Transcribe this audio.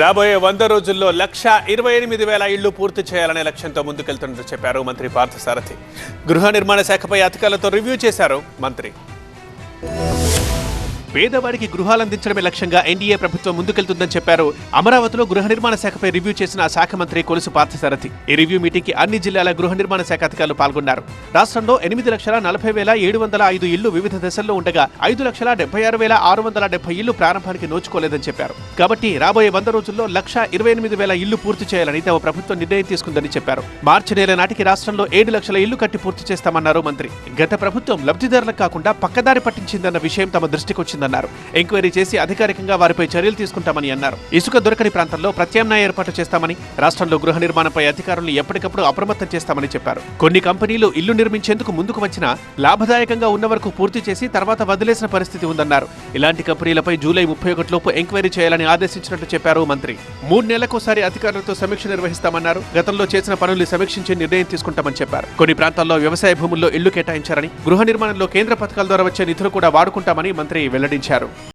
రాబోయే వంద రోజుల్లో లక్ష ఇరవై ఎనిమిది వేల ఇళ్ళు పూర్తి చేయాలనే లక్ష్యంతో ముందుకెళ్తున్నట్టు చెప్పారు మంత్రి పార్థసారథి. గృహ నిర్మాణ శాఖపై అధికారులతో రివ్యూ చేశారు మంత్రి. పేదవాడికి గృహాలు అందించడమే లక్ష్యంగా ఎన్డీఏ ప్రభుత్వం ముందుకెళ్తుందని చెప్పారు. అమరావతిలో గృహ నిర్మాణ శాఖపై రివ్యూ చేసిన ఆ శాఖ మంత్రి కొలుసు పార్థసారథి. ఈ రివ్యూ మీటింగ్కి అన్ని జిల్లాల గృహ నిర్మాణ శాఖ అధికారులు పాల్గొన్నారు. రాష్ట్రంలో ఎనిమిది లక్షల నలభై వేల ఏడు వందల ఐదు ఇళ్ళు వివిధ దశల్లో ఉండగా ఐదు లక్షల డెబ్బై ఆరు వేల ఆరు వందల డెబ్బై ఇళ్ళు ప్రారంభానికి నోచుకోలేదని చెప్పారు. కాబట్టి రాబోయే వంద రోజుల్లో లక్ష ఇరవై ఎనిమిది వేల ఇళ్ళు పూర్తి చేయాలని తమ ప్రభుత్వం నిర్ణయం తీసుకుందని చెప్పారు. మార్చి నెల నాటికి రాష్ట్రంలో ఏడు లక్షల ఇళ్ళు కట్టి పూర్తి చేస్తామన్నారు మంత్రి. గత ప్రభుత్వం లబ్ధిదారులకు కాకుండా పక్కదారి పట్టించిందన్న విషయం తమ దృష్టికి చేస్తుందన్నారు. ఎంక్వైరీ చేసి అధికారికంగా వారిపై చర్యలు తీసుకుంటామని అన్నారు. ఇసుక దొరకని ప్రాంతంలో ప్రత్యామ్నాయ ఏర్పాటు చేస్తామని రాష్ట్రంలో గృహ నిర్మాణంపై అధికారులను ఎప్పటికప్పుడు అప్రమత్తం చేస్తామని చెప్పారు. కొన్ని కంపెనీలు ఇల్లు నిర్మించేందుకు ముందుకు వచ్చినా లాభదాయకంగా ఉన్న వరకు పూర్తి చేసి తర్వాత వదిలేసిన పరిస్థితి ఉందన్నారు. ఇలాంటి కంపెనీలపై జూలై ముప్పై ఒకటిలోపు ఎంక్వైరీ చేయాలని ఆదేశించినట్లు చెప్పారు మంత్రి. మూడు నెలలకోసారి అధికారులతో సమీక్ష నిర్వహిస్తామన్నారు. గతంలో చేసిన పనుల్ని సమీక్షించి నిర్ణయం తీసుకుంటామని చెప్పారు. కొన్ని ప్రాంతాల్లో వ్యవసాయ భూముల్లో ఇళ్ళు కేటాయించారని గృహ నిర్మాణంలో కేంద్ర పథకాల ద్వారా వచ్చే నిధులు కూడా వాడుకుంటామని మంత్రి వెల్లడించారు